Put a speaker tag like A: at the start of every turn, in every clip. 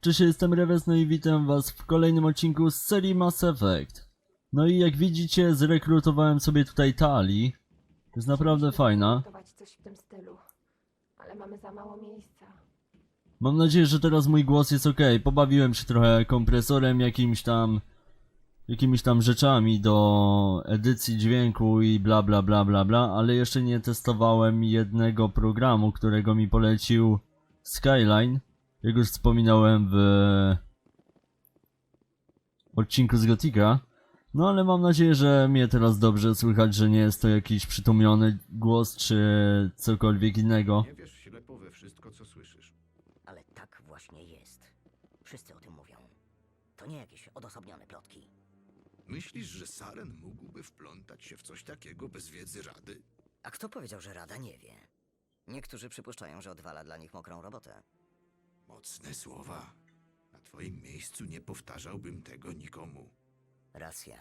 A: Cześć, jestem Reves, no i witam was w kolejnym odcinku z serii Mass Effect. No i jak widzicie, zrekrutowałem sobie tutaj Tali. Jest naprawdę fajna.
B: Gotować coś w tym stylu. Ale mamy za mało miejsca.
A: Mam nadzieję, że teraz mój głos jest ok. Pobawiłem się trochę kompresorem, jakimś tam... Jakimiś tam rzeczami do edycji dźwięku i bla bla bla bla bla, ale jeszcze nie testowałem jednego programu, którego mi polecił Skyline. Jak już wspominałem w odcinku z Gotika. No ale mam nadzieję, że mnie teraz dobrze słychać, że nie jest to jakiś przytłumiony głos czy cokolwiek innego.
C: Nie wiesz ślepo we wszystko, co słyszysz.
D: Ale tak właśnie jest. Wszyscy o tym mówią. To nie jakieś odosobnione plotki.
C: Myślisz, że Saren mógłby wplątać się w coś takiego bez wiedzy Rady?
D: A kto powiedział, że Rada nie wie? Niektórzy przypuszczają, że odwala dla nich mokrą robotę.
C: Mocne słowa. Na twoim miejscu nie powtarzałbym tego nikomu.
D: Racja.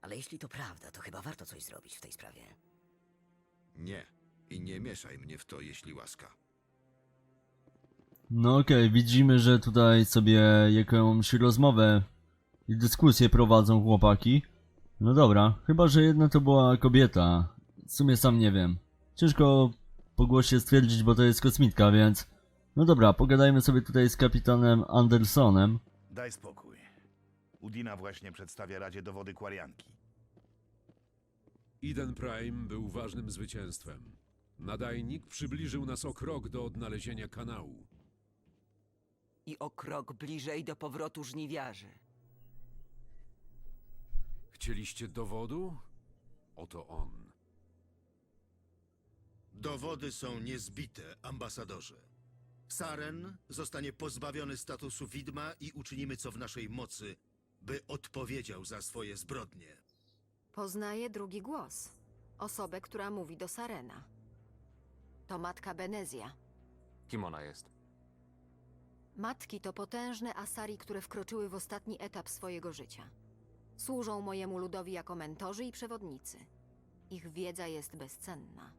D: Ale jeśli to prawda, to chyba warto coś zrobić w tej sprawie.
C: Nie. I nie mieszaj mnie w to, jeśli łaska.
A: No okej, widzimy, że tutaj sobie jakąś rozmowę i dyskusję prowadzą chłopaki. No dobra, chyba że jedna to była kobieta. W sumie sam nie wiem. Ciężko po głosie stwierdzić, bo to jest kosmitka, więc... No dobra, pogadajmy sobie tutaj z kapitanem Andersonem.
E: Daj spokój. Udina właśnie przedstawia Radzie dowody Kwarianki.
F: Eden Prime był ważnym zwycięstwem. Nadajnik przybliżył nas o krok do odnalezienia kanału.
G: i o krok bliżej do powrotu żniwiarzy.
F: Chcieliście dowodu? Oto on.
H: Dowody są niezbite, ambasadorze. Saren zostanie pozbawiony statusu widma i uczynimy co w naszej mocy, by odpowiedział za swoje zbrodnie.
B: Poznaję drugi głos. Osobę, która mówi do Sarena. To matka Benezja.
I: Kim ona jest?
B: Matki to potężne Asari, które wkroczyły w ostatni etap swojego życia. Służą mojemu ludowi jako mentorzy i przewodnicy. Ich wiedza jest bezcenna.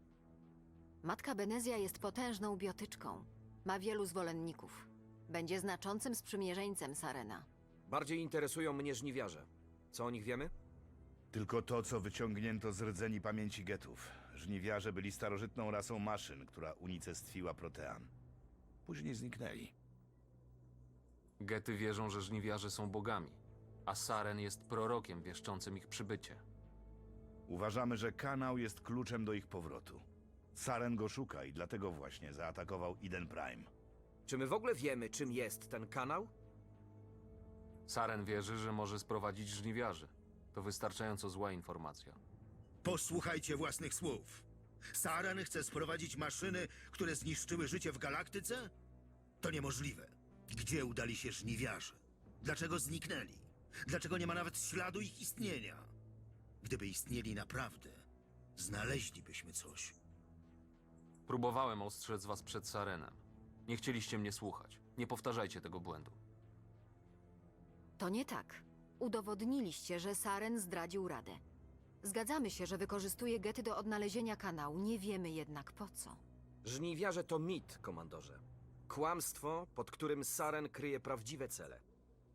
B: Matka Benezja jest potężną biotyczką. Ma wielu zwolenników. Będzie znaczącym sprzymierzeńcem Sarena.
J: Bardziej interesują mnie żniwiarze. Co o nich wiemy?
E: Tylko to, co wyciągnięto z rdzeni pamięci getów. Żniwiarze byli starożytną rasą maszyn, która unicestwiła Protean. Później zniknęli.
I: Gety wierzą, że żniwiarze są bogami, a Saren jest prorokiem wieszczącym ich przybycie.
E: Uważamy, że kanał jest kluczem do ich powrotu. Saren go szuka i dlatego właśnie zaatakował Eden Prime.
J: Czy my w ogóle wiemy, czym jest ten kanał?
I: Saren wierzy, że może sprowadzić żniwiarzy. To wystarczająco zła informacja.
H: Posłuchajcie własnych słów. Saren chce sprowadzić maszyny, które zniszczyły życie w galaktyce? To niemożliwe. Gdzie udali się żniwiarze? Dlaczego zniknęli? Dlaczego nie ma nawet śladu ich istnienia? Gdyby istnieli naprawdę, znaleźlibyśmy coś.
I: Próbowałem ostrzec was przed Sarenem. Nie chcieliście mnie słuchać. Nie powtarzajcie tego błędu.
B: To nie tak. Udowodniliście, że Saren zdradził Radę. Zgadzamy się, że wykorzystuje gety do odnalezienia kanału, nie wiemy jednak po co.
J: Żniwiarze to mit, komandorze. Kłamstwo, pod którym Saren kryje prawdziwe cele.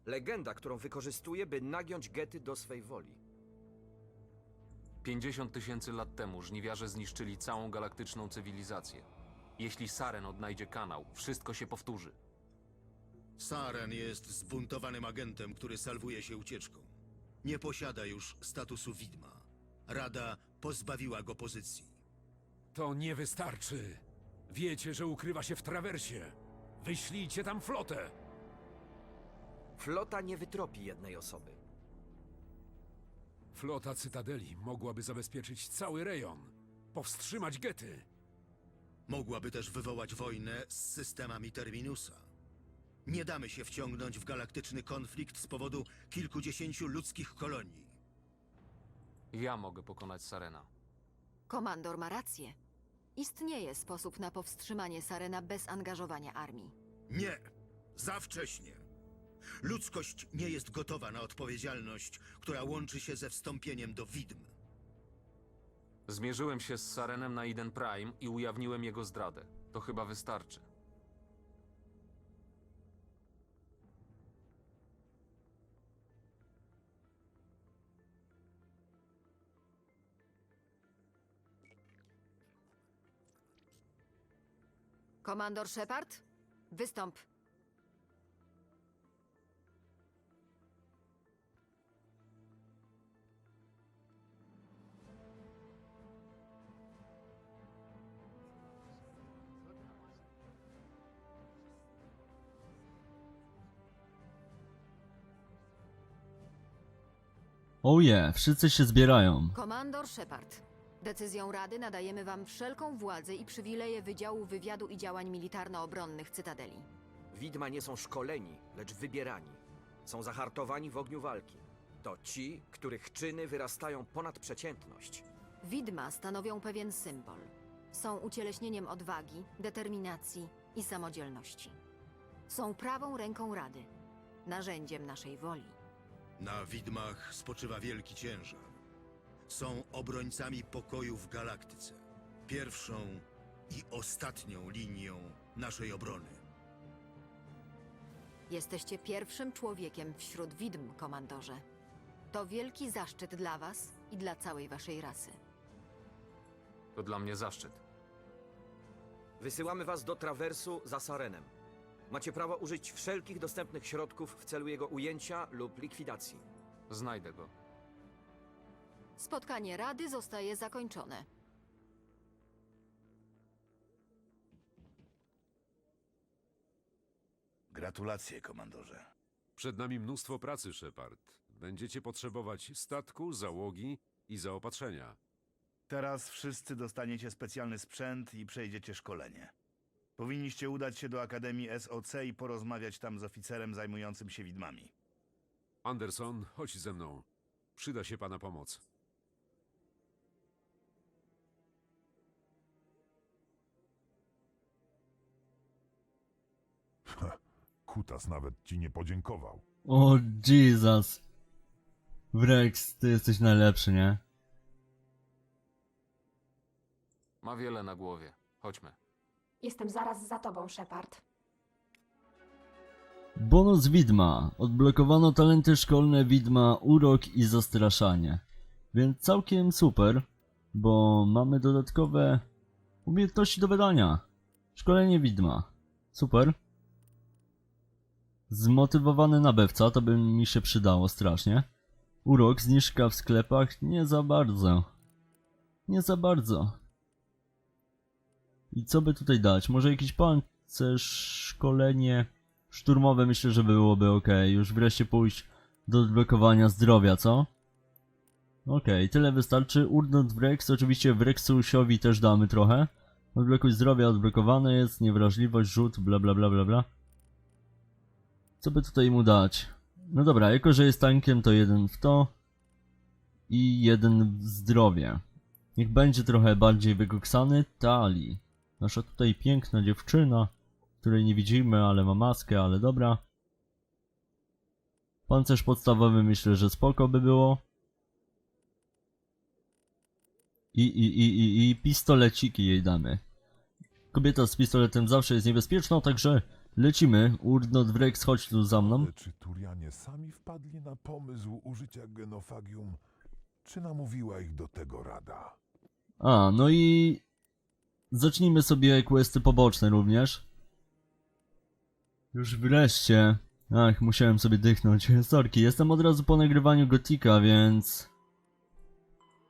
J: Legenda, którą wykorzystuje, by nagiąć gety do swej woli.
I: 50 tysięcy lat temu żniwiarze zniszczyli całą galaktyczną cywilizację. Jeśli Saren odnajdzie kanał, wszystko się powtórzy.
H: Saren jest zbuntowanym agentem, który salwuje się ucieczką. Nie posiada już statusu widma. Rada pozbawiła go pozycji.
F: To nie wystarczy. Wiecie, że ukrywa się w trawersie. Wyślijcie tam flotę.
J: Flota nie wytropi jednej osoby.
F: Flota Cytadeli mogłaby zabezpieczyć cały rejon. Powstrzymać gety.
H: Mogłaby też wywołać wojnę z systemami Terminusa. Nie damy się wciągnąć w galaktyczny konflikt z powodu kilkudziesięciu ludzkich kolonii.
I: Ja mogę pokonać Sarena.
B: Komandor ma rację. Istnieje sposób na powstrzymanie Sarena bez angażowania armii.
H: Nie! Za wcześnie! Ludzkość nie jest gotowa na odpowiedzialność, która łączy się ze wstąpieniem do widm.
I: Zmierzyłem się z Sarenem na Eden Prime i ujawniłem jego zdradę. To chyba wystarczy.
B: Komandor Shepard? Wystąp.
A: Oje, wszyscy się zbierają.
B: Komandor Shepard, decyzją Rady nadajemy wam wszelką władzę i przywileje Wydziału Wywiadu i Działań Militarno-Obronnych Cytadeli.
J: Widma nie są szkoleni, lecz wybierani. Są zahartowani w ogniu walki. To ci, których czyny wyrastają ponad przeciętność.
B: Widma stanowią pewien symbol. Są ucieleśnieniem odwagi, determinacji i samodzielności. Są prawą ręką Rady, narzędziem naszej woli.
H: Na widmach spoczywa wielki ciężar. Są obrońcami pokoju w galaktyce. Pierwszą i ostatnią linią naszej obrony.
B: Jesteście pierwszym człowiekiem wśród widm, komandorze. To wielki zaszczyt dla was i dla całej waszej rasy.
I: To dla mnie zaszczyt.
J: Wysyłamy was do trawersu za Sarenem. Macie prawo użyć wszelkich dostępnych środków w celu jego ujęcia lub likwidacji.
I: Znajdę go.
B: Spotkanie Rady zostaje zakończone.
E: Gratulacje, komandorze.
F: Przed nami mnóstwo pracy, Shepard. Będziecie potrzebować statku, załogi i zaopatrzenia.
E: Teraz wszyscy dostaniecie specjalny sprzęt i przejdziecie szkolenie. Powinniście udać się do Akademii SOC i porozmawiać tam z oficerem zajmującym się widmami.
F: Anderson, chodź ze mną. Przyda się pana pomoc.
K: Kutas nawet ci nie podziękował.
A: O Jesus. Wrex, ty jesteś najlepszy, nie?
I: Ma wiele na głowie. Chodźmy.
L: Jestem zaraz za tobą, Shepard.
A: Bonus widma. Odblokowano talenty szkolne widma, urok i zastraszanie. Więc całkiem super, bo mamy dodatkowe umiejętności do wydania. Szkolenie widma. Super. Zmotywowany nabywca, to by mi się przydało strasznie. Urok, zniżka w sklepach, nie za bardzo. Nie za bardzo. I co by tutaj dać? Może jakiś pancerz, szkolenie szturmowe myślę, że byłoby ok. Już wreszcie pójść do odblokowania zdrowia, co? Okej, tyle wystarczy. Urnot Wrex, oczywiście Wrexusiowi też damy trochę. Odblokuj zdrowia odblokowane jest, niewrażliwość, rzut, bla bla bla bla bla. Co by tutaj mu dać? No dobra, jako że jest tankiem, to jeden w to. I jeden w zdrowie. Niech będzie trochę bardziej wykoksany. Tali. Nasza tutaj piękna dziewczyna, której nie widzimy, ale ma maskę, ale dobra. Pancerz podstawowy myślę, że spoko by było. I, i, i, i, i pistoleciki jej damy. Kobieta z pistoletem zawsze jest niebezpieczna, także lecimy. Urnot Wrex, chodź tu za mną.
K: Ale czy Turianie sami wpadli na pomysł użycia genofagium, czy namówiła ich do tego rada?
A: A, no i zacznijmy sobie questy poboczne również. Już wreszcie. Ach, musiałem sobie dychnąć. Sorki, jestem od razu po nagrywaniu Gotika, więc...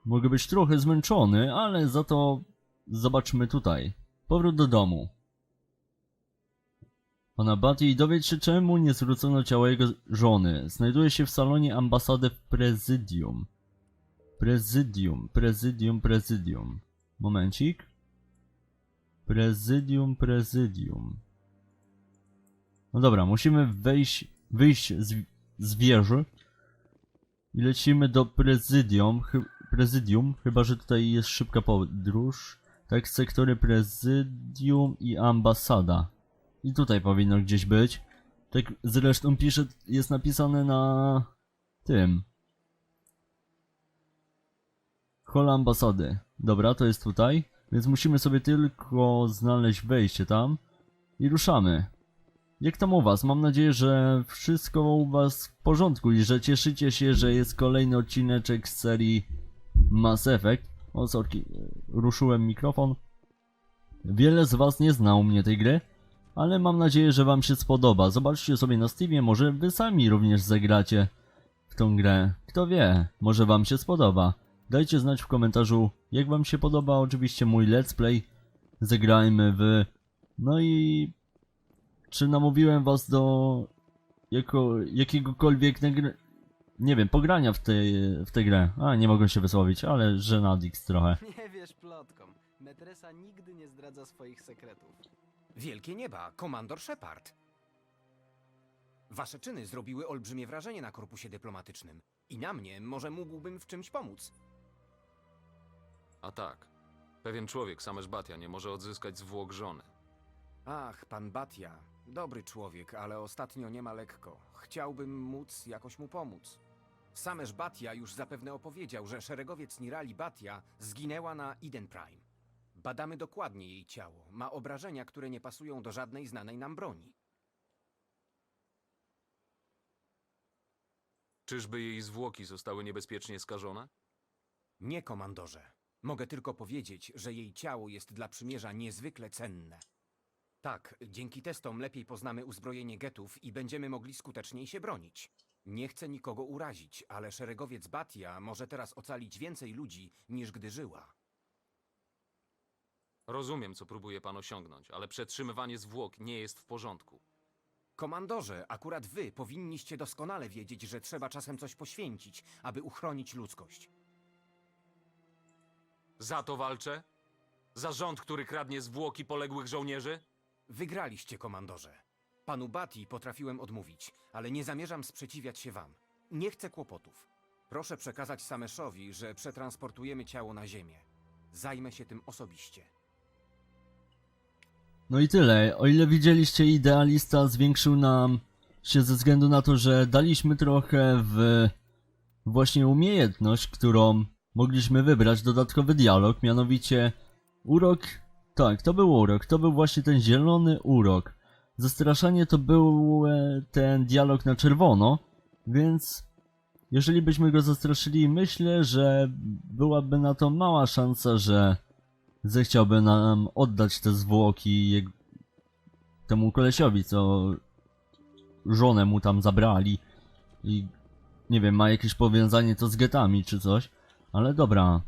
A: Mogę być trochę zmęczony, ale za to zobaczmy tutaj. Powrót do domu. Pana Batty dowiedz się czemu nie zwrócono ciała jego żony. Znajduje się w salonie ambasady w prezydium. Prezydium, prezydium, prezydium. Momencik. Prezydium, prezydium. No dobra, musimy wejść, wyjść z, z wieży. I lecimy do prezydium, chy, prezydium, chyba że tutaj jest szybka podróż. Tak, sektory prezydium i ambasada. I tutaj powinno gdzieś być. Tak zresztą pisze, jest napisane na tym. Hola ambasady. Dobra, to jest tutaj. Więc musimy sobie tylko znaleźć wejście tam. I ruszamy. Jak tam u was? Mam nadzieję, że wszystko u was w porządku i że cieszycie się, że jest kolejny odcineczek z serii Mass Effect. O, sorki, ruszyłem mikrofon. Wiele z was nie zna u mnie tej gry, ale mam nadzieję, że wam się spodoba. Zobaczcie sobie na Steamie, może wy sami również zagracie w tą grę. Kto wie, może wam się spodoba. Dajcie znać w komentarzu, jak wam się podoba oczywiście mój let's play. Zagrajmy w... No i... Czy namówiłem was do... Jako... jakiegokolwiek nagry... Nie wiem, pogrania w tej, w tę grę. A, nie mogę się wysłowić, ale żenadix trochę.
M: Nie wiesz plotkom. Metresa nigdy nie zdradza swoich sekretów.
N: Wielkie nieba, komandor Shepard. Wasze czyny zrobiły olbrzymie wrażenie na korpusie dyplomatycznym. I na mnie może mógłbym w czymś pomóc.
I: A tak. Pewien człowiek, Samesz Batia, nie może odzyskać zwłok żony.
N: Ach, pan Batia. Dobry człowiek, ale ostatnio nie ma lekko. Chciałbym móc jakoś mu pomóc. Samesz Batia już zapewne opowiedział, że szeregowiec Nirali Batia zginęła na Eden Prime. Badamy dokładnie jej ciało. Ma obrażenia, które nie pasują do żadnej znanej nam broni.
I: Czyżby jej zwłoki zostały niebezpiecznie skażone?
N: Nie, komandorze. Mogę tylko powiedzieć, że jej ciało jest dla przymierza niezwykle cenne. Tak, dzięki testom lepiej poznamy uzbrojenie getów i będziemy mogli skuteczniej się bronić. Nie chcę nikogo urazić, ale szeregowiec Batia może teraz ocalić więcej ludzi, niż gdy żyła.
I: Rozumiem, co próbuje pan osiągnąć, ale przetrzymywanie zwłok nie jest w porządku.
N: Komandorze, akurat wy powinniście doskonale wiedzieć, że trzeba czasem coś poświęcić, aby uchronić ludzkość.
I: Za to walczę? Za rząd, który kradnie zwłoki poległych żołnierzy?
N: Wygraliście, komandorze. Panu Bati potrafiłem odmówić, ale nie zamierzam sprzeciwiać się wam. Nie chcę kłopotów. Proszę przekazać Sameszowi, że przetransportujemy ciało na ziemię. Zajmę się tym osobiście.
A: No i tyle. O ile widzieliście, idealista zwiększył nam się ze względu na to, że daliśmy trochę w właśnie umiejętność, którą mogliśmy wybrać, dodatkowy dialog, mianowicie urok. Tak, to był urok, to był właśnie ten zielony urok. Zastraszanie to był e, ten dialog na czerwono, więc jeżeli byśmy go zastraszyli, myślę, że byłaby na to mała szansa, że zechciałby nam oddać te zwłoki temu kolesiowi, co żonę mu tam zabrali i nie wiem, ma jakieś powiązanie to z getami czy coś, ale dobra,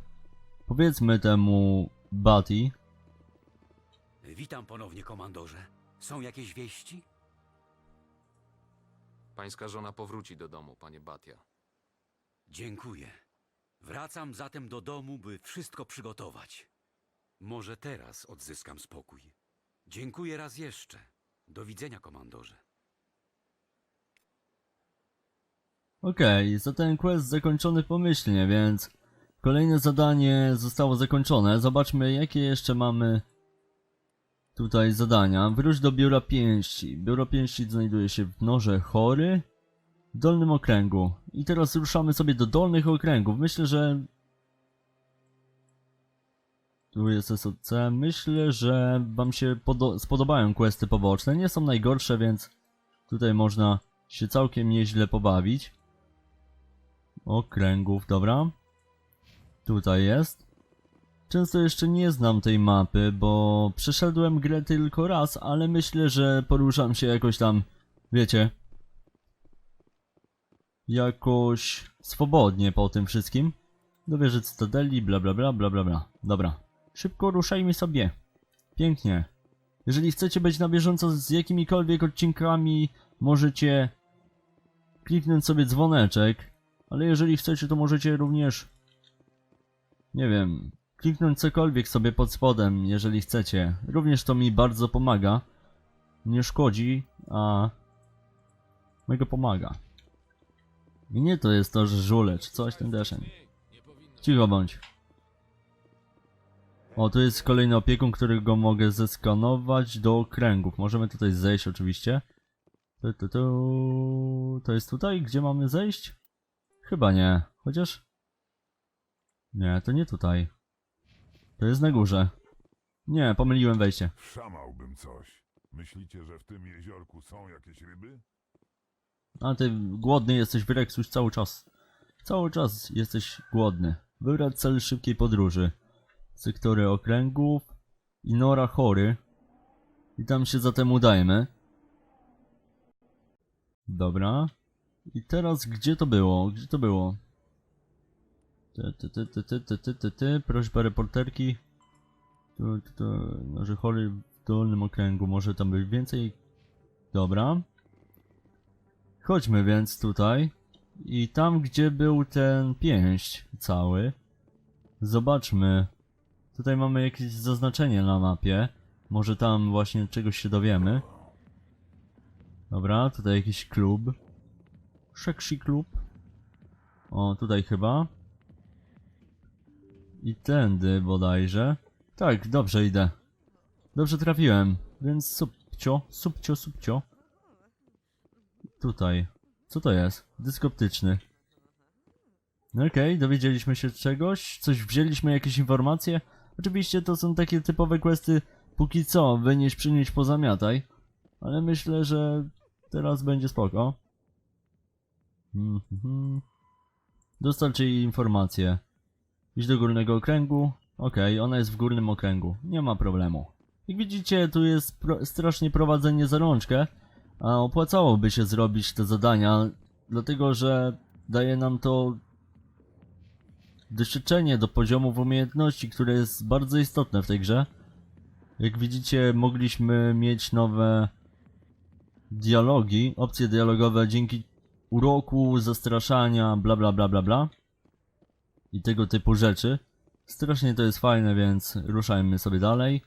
A: powiedzmy temu Buddy,
O: Witam ponownie, komandorze. Są jakieś wieści?
I: Pańska żona powróci do domu, panie Batia.
O: Dziękuję. Wracam zatem do domu, by wszystko przygotować. Może teraz odzyskam spokój. Dziękuję raz jeszcze. Do widzenia, komandorze.
A: Okej, za ten quest zakończony pomyślnie, więc kolejne zadanie zostało zakończone. Zobaczmy jakie jeszcze mamy tutaj zadania. Wróć do biura pięści. Biuro pięści znajduje się w Norze Chory, w Dolnym Okręgu. I teraz ruszamy sobie do Dolnych Okręgów. Myślę, że... Tu jest SOC. Myślę, że wam się podo- spodobają questy poboczne. Nie są najgorsze, więc tutaj można się całkiem nieźle pobawić. Okręgów, dobra. Tutaj jest. Często jeszcze nie znam tej mapy, bo przeszedłem grę tylko raz, ale myślę, że poruszam się jakoś tam, wiecie, jakoś swobodnie po tym wszystkim. Do wieży Cytadeli, bla bla bla bla bla bla. Dobra, szybko ruszajmy sobie. Pięknie. Jeżeli chcecie być na bieżąco z jakimikolwiek odcinkami, możecie kliknąć sobie dzwoneczek, ale jeżeli chcecie, to możecie również, nie wiem, kliknąć cokolwiek sobie pod spodem, jeżeli chcecie. Również to mi bardzo pomaga. Nie szkodzi, a mego pomaga. I nie to jest to, że żule, czy coś ten deseń. Cicho bądź. O, tu jest kolejny opiekun, którego mogę zeskanować do okręgów. Możemy tutaj zejść oczywiście. Tu, tu, tu. To jest tutaj, gdzie mamy zejść? Chyba nie. Chociaż... Nie, to nie tutaj. To jest na górze. Nie, pomyliłem wejście.
K: Szamałbym coś. Myślicie, że w tym jeziorku są jakieś ryby?
A: A ty głodny jesteś, Wyrexuś, cały czas. Cały czas jesteś głodny. Wybrać cel szybkiej podróży. Sektory okręgów. i Nora Chory. I tam się zatem udajemy. Dobra. I teraz gdzie to było? Gdzie to było? Ty, ty, ty, ty, ty, ty, ty, ty, ty. Prośba reporterki. Tu, tu, tu. Może chory w dolnym okręgu. Może tam być więcej. Dobra. Chodźmy więc tutaj. I tam, gdzie był ten pięść cały. Zobaczmy. Tutaj mamy jakieś zaznaczenie na mapie. Może tam właśnie czegoś się dowiemy. Dobra, tutaj jakiś klub. Szeksi klub. O, tutaj chyba. I tędy bodajże. Tak, dobrze idę. Dobrze trafiłem, więc subcio, subcio, subcio. Tutaj. Co to jest? Dysk optyczny. No Okej, dowiedzieliśmy się czegoś, coś wzięliśmy, jakieś informacje. Oczywiście to są takie typowe questy, póki co, wynieś, przynieść, pozamiataj. Ale myślę, że teraz będzie spoko. Mhm. Dostarczy jej informacje. Idź do górnego okręgu. Okej, ona jest w górnym okręgu. Nie ma problemu. Jak widzicie, tu jest pro strasznie prowadzenie za rączkę. A opłacałoby się zrobić te zadania, dlatego że daje nam to doświadczenie do poziomów umiejętności, które jest bardzo istotne w tej grze. Jak widzicie, mogliśmy mieć nowe dialogi, opcje dialogowe dzięki uroku, zastraszania, bla bla bla bla bla. I tego typu rzeczy. Strasznie to jest fajne, więc ruszajmy sobie dalej.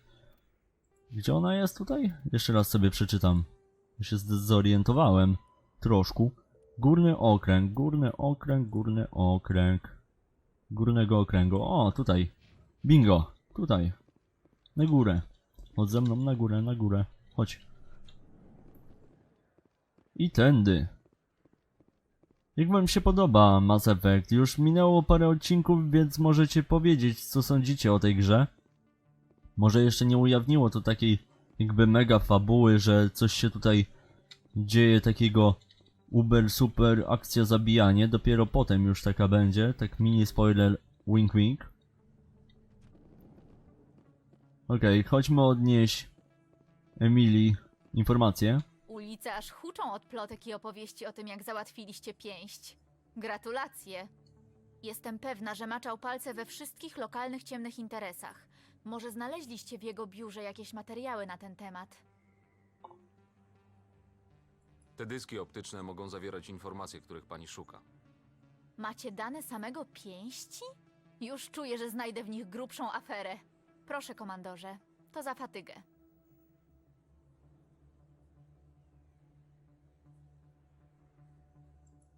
A: Gdzie ona jest tutaj? Jeszcze raz sobie przeczytam. Ja się zdezorientowałem. Troszkę. Górny okręg, górny okręg, górny okręg. Górnego okręgu. O, tutaj. Bingo. Tutaj. Na górę. Chodź ze mną na górę, na górę. Chodź. I tędy. Jak wam się podoba Mass Effect? Już minęło parę odcinków, więc możecie powiedzieć, co sądzicie o tej grze. Może jeszcze nie ujawniło to takiej jakby mega fabuły, że coś się tutaj dzieje takiego uber super akcja zabijanie. Dopiero potem już taka będzie. Tak mini spoiler wink wink. Okej, chodźmy odnieść Emilii informacje.
P: Ulice aż huczą od plotek i opowieści o tym, jak załatwiliście pięść. Gratulacje. Jestem pewna, że maczał palce we wszystkich lokalnych ciemnych interesach. Może znaleźliście w jego biurze jakieś materiały na ten temat.
I: Te dyski optyczne mogą zawierać informacje, których pani szuka.
P: Macie dane samego pięści? Już czuję, że znajdę w nich grubszą aferę. Proszę, komandorze, to za fatygę.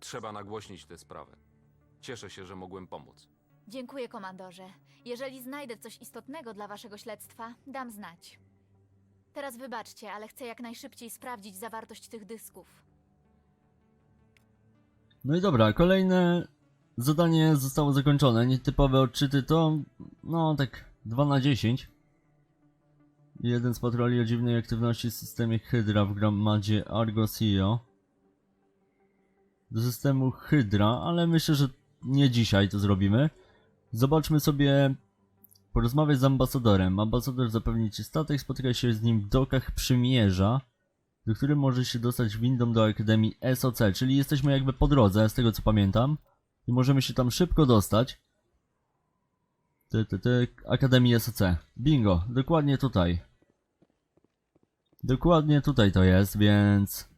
I: Trzeba nagłośnić tę sprawę. Cieszę się, że mogłem pomóc.
P: Dziękuję, komandorze. Jeżeli znajdę coś istotnego dla waszego śledztwa, dam znać. Teraz wybaczcie, ale chcę jak najszybciej sprawdzić zawartość tych dysków.
A: No i dobra, kolejne zadanie zostało zakończone. Nietypowe odczyty to, no tak 2 na 10. Jeden z patroli o dziwnej aktywności w systemie Hydra w gromadzie Argosio. Do systemu Hydra, ale myślę, że nie dzisiaj to zrobimy. Zobaczmy sobie, porozmawiać z ambasadorem. Ambasador zapewni ci statek, spotyka się z nim w dokach przymierza, do którym może się dostać windą do Akademii SOC, czyli jesteśmy jakby po drodze, z tego co pamiętam. I możemy się tam szybko dostać. Ty, ty, ty, Akademii SOC. Bingo, dokładnie tutaj. Dokładnie tutaj to jest, więc...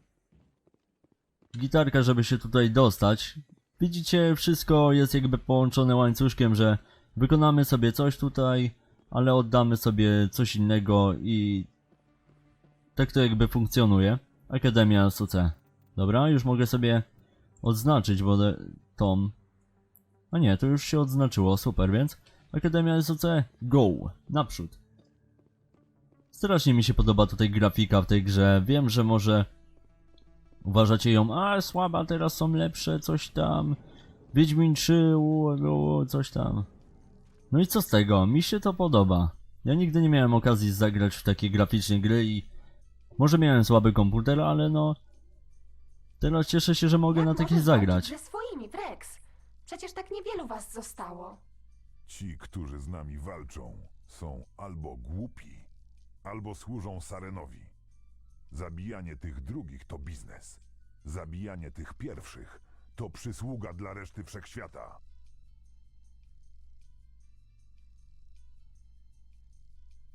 A: Gitarka, żeby się tutaj dostać. Widzicie, wszystko jest jakby połączone łańcuszkiem, że wykonamy sobie coś tutaj, ale oddamy sobie coś innego i tak to jakby funkcjonuje. Akademia SOC. Dobra, już mogę sobie odznaczyć wodę tom. A nie, to już się odznaczyło, super, więc Akademia SOC, go, naprzód. Strasznie mi się podoba tutaj grafika w tej grze. Wiem, że może uważacie ją, a słaba, teraz są lepsze, coś tam. Wiedźmin 3, u, u, coś tam. No i co z tego? Mi się to podoba. Ja nigdy nie miałem okazji zagrać w takie graficzne gry i może miałem słaby komputer, ale no... Teraz cieszę się, że mogę na takich zagrać.
L: Ze swoimi, Drex. Przecież tak niewielu was zostało.
K: Ci, którzy z nami walczą, są albo głupi, albo służą Sarenowi. Zabijanie tych drugich to biznes. Zabijanie tych pierwszych to przysługa dla reszty wszechświata.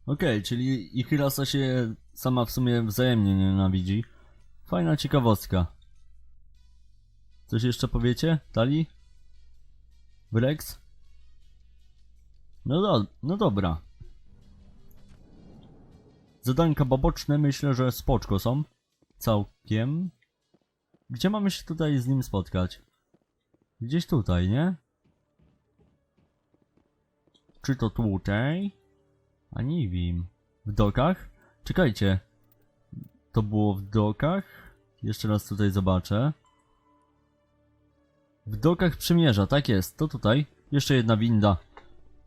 A: Okej, czyli ich rasa się sama w sumie wzajemnie nienawidzi. Fajna ciekawostka. Coś jeszcze powiecie? Tali? Rex? No, do, no dobra. Zadanka poboczne myślę, że spoczko są. Całkiem. Gdzie mamy się tutaj z nim spotkać? Gdzieś tutaj, nie? Czy to tutaj? A nie wiem. W dokach? Czekajcie. To było w dokach? Jeszcze raz tutaj zobaczę. W dokach przymierza, tak jest. To tutaj. Jeszcze jedna winda.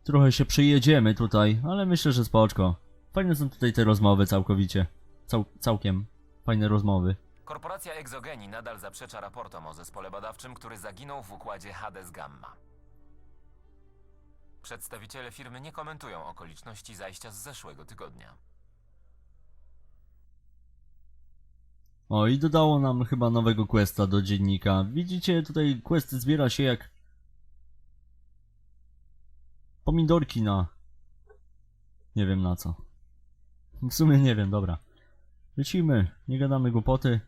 A: Trochę się przejedziemy tutaj, ale myślę, że spoczko. Fajne są tutaj te rozmowy całkowicie. Cał całkiem. Fajne rozmowy.
Q: Korporacja Exogeni nadal zaprzecza raportom o zespole badawczym, który zaginął w układzie Hades Gamma. Przedstawiciele firmy nie komentują okoliczności zajścia z zeszłego tygodnia.
A: O, i dodało nam chyba nowego questa do dziennika. Widzicie, tutaj quest zbiera się jak... Pomidorki na... Nie wiem na co. W sumie nie wiem, dobra. Lecimy, nie gadamy głupoty.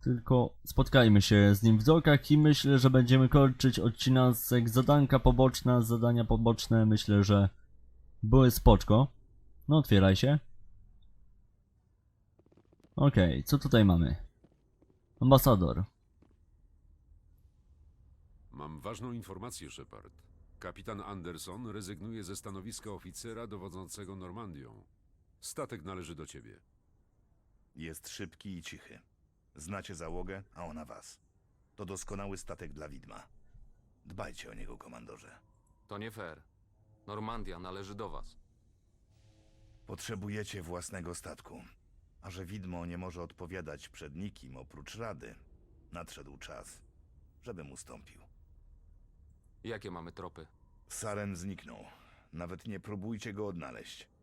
A: Tylko spotkajmy się z nim w dokach i myślę, że będziemy kończyć odcinek zadanka poboczna, zadania poboczne. Myślę, że były spoczko. No otwieraj się. Okej, co tutaj mamy? Ambasador.
F: Mam ważną informację, Shepard. Kapitan Anderson rezygnuje ze stanowiska oficera dowodzącego Normandią. Statek należy do ciebie.
E: Jest szybki i cichy. Znacie załogę, a ona was. To doskonały statek dla widma. Dbajcie o niego, komandorze.
I: To nie fair. Normandia należy do was.
E: Potrzebujecie własnego statku. A że widmo nie może odpowiadać przed nikim oprócz Rady, nadszedł czas, żebym ustąpił.
I: Jakie mamy tropy?
E: Saren zniknął. Nawet nie próbujcie go odnaleźć.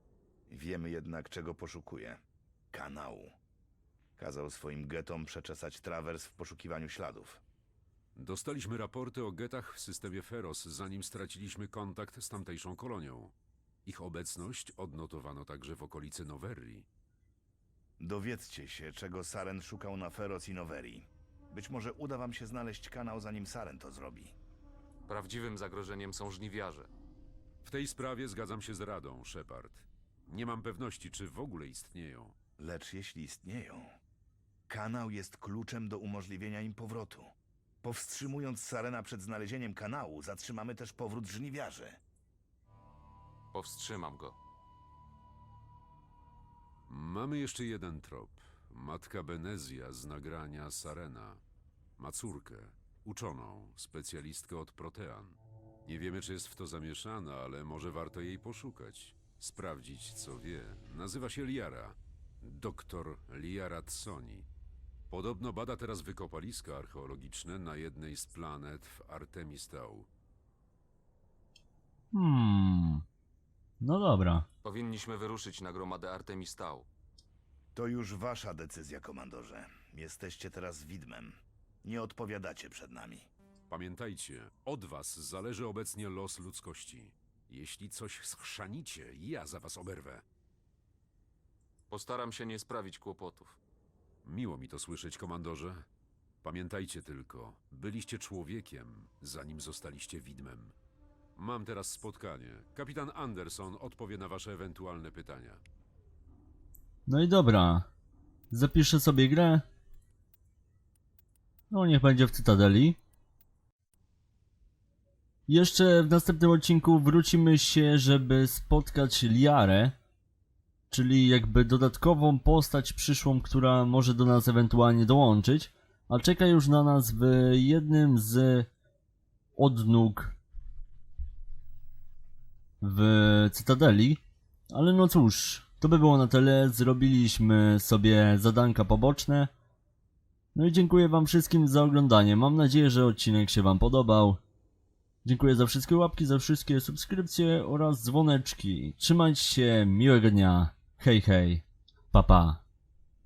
E: Wiemy jednak, czego poszukuje. Kanału. Kazał swoim getom przeczesać trawers w poszukiwaniu śladów.
F: Dostaliśmy raporty o getach w systemie Feros, zanim straciliśmy kontakt z tamtejszą kolonią. Ich obecność odnotowano także w okolicy Noverri.
E: Dowiedzcie się, czego Saren szukał na Feros i Noverii. Być może uda wam się znaleźć kanał, zanim Saren to zrobi.
I: Prawdziwym zagrożeniem są żniwiarze.
F: W tej sprawie zgadzam się z Radą, Shepard. Nie mam pewności, czy w ogóle istnieją.
E: Lecz jeśli istnieją, kanał jest kluczem do umożliwienia im powrotu. Powstrzymując Sarena przed znalezieniem kanału, zatrzymamy też powrót żniwiarzy.
I: Powstrzymam go.
F: Mamy jeszcze jeden trop. Matka Benezja z nagrania Sarena. Ma córkę, uczoną, specjalistkę od protean. Nie wiemy, czy jest w to zamieszana, ale może warto jej poszukać. Sprawdzić, co wie. Nazywa się Liara. Doktor Liara Tsoni. Podobno bada teraz wykopaliska archeologiczne na jednej z planet w Artemistał.
A: Hmm. No dobra.
I: Powinniśmy wyruszyć na gromadę Artemistał.
E: To już wasza decyzja, komandorze. Jesteście teraz widmem. Nie odpowiadacie przed nami.
F: Pamiętajcie, od was zależy obecnie los ludzkości. Jeśli coś schrzanicie, ja za was oberwę.
I: Postaram się nie sprawić kłopotów.
F: Miło mi to słyszeć, komandorze. Pamiętajcie tylko, byliście człowiekiem, zanim zostaliście widmem. Mam teraz spotkanie. Kapitan Anderson odpowie na wasze ewentualne pytania.
A: No i dobra. Zapiszę sobie grę. No niech będzie w Cytadeli. Jeszcze w następnym odcinku wrócimy się, żeby spotkać Liarę. Czyli jakby dodatkową postać przyszłą, która może do nas ewentualnie dołączyć. A czeka już na nas w jednym z odnóg w Cytadeli. Ale no cóż, to by było na tyle. Zrobiliśmy sobie zadanka poboczne. No i dziękuję wam wszystkim za oglądanie. Mam nadzieję, że odcinek się wam podobał. Dziękuję za wszystkie łapki, za wszystkie subskrypcje oraz dzwoneczki. Trzymajcie się, miłego dnia. Hej hej, papa. Pa.